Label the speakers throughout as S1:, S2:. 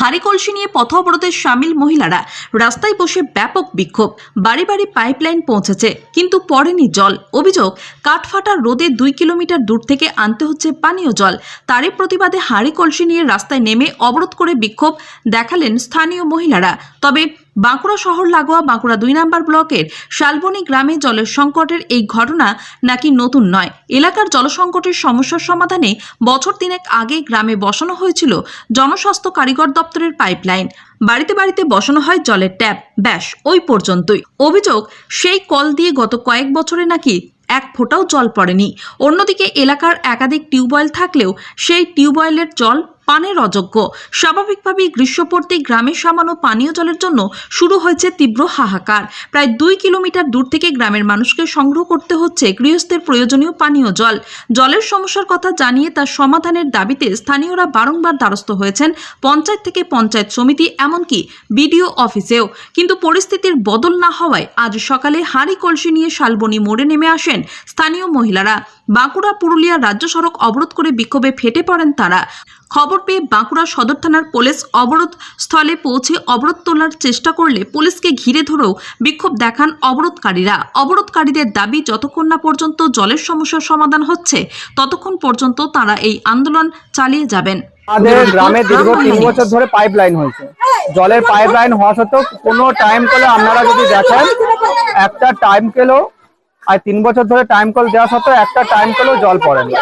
S1: হাড়ি কলসি নিয়ে পথ অবরোধের সামিল মহিলারা। রাস্তায় বসে ব্যাপক বিক্ষোভ। বাড়ি বাড়ি পাইপলাইন পৌঁছেছে, কিন্তু পড়েনি জল। অভিযোগ, কাঠফাটা রোদে দুই কিলোমিটার দূর থেকে আনতে হচ্ছে পানীয় জল। তারই প্রতিবাদে হাড়ি কলসি নিয়ে রাস্তায় নেমে অবরোধ করে বিক্ষোভ দেখালেন স্থানীয় মহিলারা। তবে বাঁকুড়া শহর লাগোয়া বাঁকুড়া দুই নম্বর ব্লকের শালবনী গ্রামে জলের সংকটের এই ঘটনা নাকি নতুন নয়। এলাকার জলসংকটের সমস্যার সমাধানে বছর তিনেক আগে গ্রামে বসানো হয়েছিল জনস্বাস্থ্য কারিগর দপ্তরের পাইপলাইন। বাড়িতে বাড়িতে বসানো হয় জলের ট্যাপ। ব্যাস, ওই পর্যন্তই। অভিযোগ, সেই কল দিয়ে গত কয়েক বছরে নাকি এক ফোঁটাও জল পড়েনি। অন্যদিকে এলাকার একাধিক টিউবওয়েল থাকলেও সেই টিউবওয়েলের জল পানের অযোগ্য। স্বাভাবিকভাবেই গ্রীষ্মপর্তী গ্রামে সামান্য পানীয় জলের জন্য শুরু হয়েছে তীব্র হাহাকার। প্রায় দুই কিলোমিটার দূর থেকে গ্রামের মানুষকে সংগ্রহ করতে হচ্ছে গৃহস্থের প্রয়োজনীয় পানীয় জল। জলের সমস্যার কথা জানিয়ে তার সমাধানের দাবিতে স্থানীয়রা বারংবার দ্বারস্থ হয়েছেন পঞ্চায়েত থেকে পঞ্চায়েত সমিতি, এমনকি বিডিও অফিসেও। কিন্তু পরিস্থিতির বদল না হওয়ায় আজ সকালে হাঁড়ি কলসি নিয়ে শালবনী মোড়ে নেমে আসেন স্থানীয় মহিলারা। বাঁকুড়া পুরুলিয়া রাজ্য সড়ক অবরোধ করে বিক্ষোভে ফেটে পড়েন তারা। খবর পেয়ে বাঁকুড়া সদর থানার পুলিশ অবরোধ স্থলে পৌঁছে অবরোধ তোলার চেষ্টা করলে পুলিশকে ঘিরে ধরেও বিক্ষোভ দেখান অবরোধকারীরা। অবরোধকারীদের দাবি যতক্ষণ না পর্যন্ত জলের সমস্যার সমাধান হচ্ছে ততক্ষণ পর্যন্ত তারা এই আন্দোলন চালিয়ে যাবেন।
S2: আমাদের গ্রামে দীর্ঘ তিন বছর ধরে পাইপ লাইন হয়েছে। জলের পাইপ লাইন হওয়া সত্ত্বেও কোনো টাইম কলে আপনারা যদি দেখেন একটা টাইম কেলো আর তিন বছর ধরে টাইম কল দেওয়া সত্ত্বেও একটা টাইম কলেও জল পড়েনি।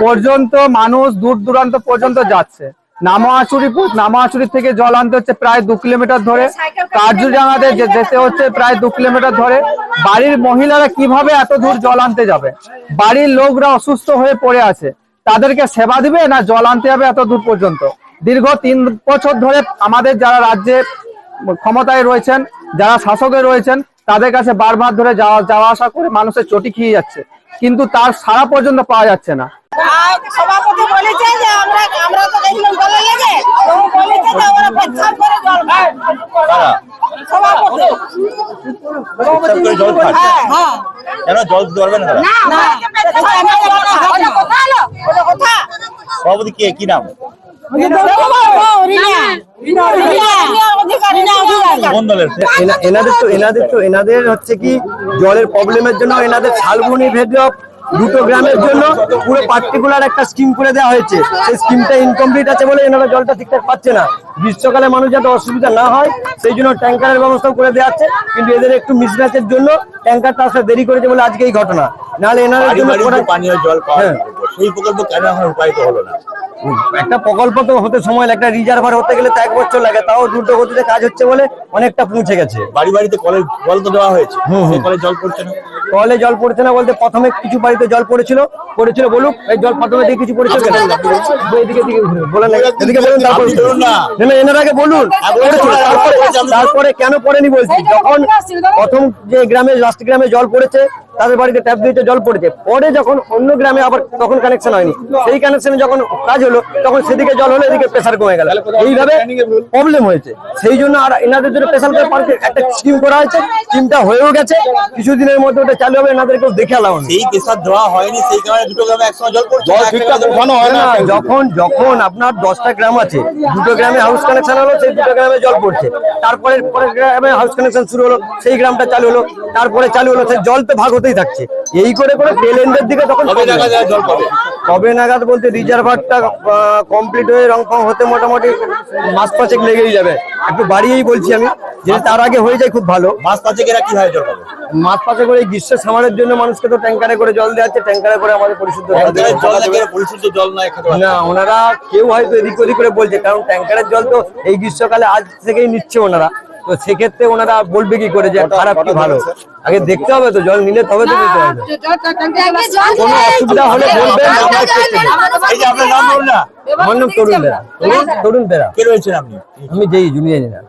S2: পর্যন্ত মানুষ দূর দূরান্ত পর্যন্ত যাচ্ছে। নামাচুরি নামাচুরি থেকে জল আনতে হচ্ছে প্রায় দু কিলোমিটার ধরে। কার্যজাঙাতে যে- যেতে হচ্ছে প্রায় দু কিলোমিটার ধরে। বাড়ির মহিলারা কীভাবে এত দূর জল আনতে যাবে? বাড়ির লোকরা অসুস্থ হয়ে পড়ে আছে। তাদেরকে সেবা দিবে না জল আনতে হবে এত দূর পর্যন্ত? দীর্ঘ তিন বছর ধরে আমাদের যারা রাজ্যে ক্ষমতায় রয়েছেন, যারা শাসকে রয়েছেন তাদের কাছে বারবার ধরে যাওয়া যাওয়া আসা করে মানুষের চটি খেয়ে যাচ্ছে। কিন্তু তার সারা পর্যন্ত পাওয়া যাচ্ছে না।
S3: সভাপতি বলেছে যে আমরা আমরা তো দেখলাম জলে লেগে বলেছে যে আমরা পেচ্ছাপ করে জল খাই সভাপতি।
S4: জল খান?
S3: হ্যাঁ।
S4: কেন জল দিতে না
S3: না। পেচ্ছাপ করে জল খাই। ওটা কথা হলো। ওটা কথা।
S4: সভাপতি কে? কি নাম? কোন দলের
S5: এনাদের তো এনাদের তো এনাদের হচ্ছে কি জলের প্রবলেমের জন্য এনাদের শালবনি ভেদক দুটো গ্রামের জন্য পুরো পার্টিকুলার একটা স্কিম করে দেওয়া হয়েছে। সেই স্কিমটা ইনকমপ্লিট আছে বলে এনারা জলটা ঠিকঠাক পাচ্ছে না। গ্রীষ্মকালে মানুষ যাতে অসুবিধা না হয় সেই জন্য ট্যাঙ্কারের ব্যবস্থাও করে দেওয়া হচ্ছে। কিন্তু এদের একটু মিসম্যাচের জন্য ট্যাঙ্কারটা আসতে দেরি করেছে বলে আজকে এই ঘটনা। নাহলে এনাদের
S4: বাড়ি
S5: জন্য
S4: পানীয় জল পাওয়া
S5: হ্যাঁ।
S4: সেই প্রকল্প কেন এখন হলো না?
S5: একটা প্রকল্প তো হতে সময় লাগে একটা রিজার্ভার হতে গেলে তো এক বছর লাগে তাও দ্রুত গতিতে কাজ হচ্ছে বলে অনেকটা পৌঁছে গেছে।
S4: বাড়ি বাড়িতে কলের জল তো দেওয়া হয়েছে। কলে জল পড়ছে না?
S5: কলে জল পড়ছে না বলতে প্রথমে কিছু বাড়িতে জল পড়েছিল পড়েছিল বলুক এই জল প্রথমে দিয়ে কিছু পড়েছিল কেন? এদিকে এদিকে ঘুরে বলেন এদিকে বলুন তারপর
S4: না।
S5: এনার আগে বলুন। তারপরে কেন পড়েনি বলছি? যখন প্রথম যে গ্রামের লাস্ট গ্রামে জল পড়েছে। তাদের বাড়িতে ট্যাপ দিয়েছে জল পড়েছে। পরে যখন অন্য গ্রামে আবার তখন কানেকশন হয়নি। সেই কানেকশনে যখন কাজ হলো তখন সেদিকে জল হলো এদিকে প্রেসার কমে গেল। এইভাবে প্রবলেম হয়েছে। সেই জন্য আর এনাদের জন্য স্পেশাল পার্কে একটা স্কিম করা হয়েছে। স্কিমটা হয়েও গেছে। কিছুদিনের মধ্যে ওটা চালু হবে এনাদেরকেও দেখে আলাম
S4: সেই প্রেসার দেওয়া হয়নি সেই কারণে দুটো গ্রামে একসময় জল পড়ছে।
S5: যখন যখন আপনার দশটা গ্রাম আছে দুটো গ্রামে হাউস কানেকশন হলো সেই দুটো গ্রামে জল পড়ছে। তারপরে পরের গ্রামে হাউস কানেকশন শুরু হলো সেই গ্রামটা চালু হলো। তারপরে চালু হলো সেই জল তো ভাগ হতেই থাকছে। এই করে করে টেল দিকে তখন
S4: কবে
S5: নাগাদ বলতে রিজার্ভারটা কমপ্লিট হয়ে রং ফং হতে মোটামুটি মাস পাঁচেক লেগেই যাবে। একটু বাড়িয়েই বলছি আমি যে তার আগে হয়ে যায় খুব ভালো।
S4: মাস পাঁচেক এরা কীভাবে জল পাবে?
S5: মাস পাঁচে করে এই গ্রীষ্মের সামারের জন্য মানুষকে তো ট্যাঙ্কারে করে জল দেওয়া হচ্ছে ট্যাঙ্কারে করে আমাদের পরিশুদ্ধ
S4: পরিশুদ্ধ জল
S5: না ওনারা কেউ হয়তো এদিক ওদিক করে বলছে কারণ ট্যাঙ্কারের জল তো এই গ্রীষ্মকালে আজ থেকেই নিচ্ছে ওনারা। তো সেক্ষেত্রে ওনারা বলবে কি করে যে খারাপ কি ভালো? আগে দেখতে হবে তো জল নিলে তবে তো দিতে হবে। কোনো অসুবিধা হলে বলবেন আমরা
S4: নাম না।
S5: তরুণ বেরা তরুণ তরুণ বেরা
S4: কে রয়েছেন আপনি?
S5: আমি যেই জুনিয়র ইঞ্জিনিয়ার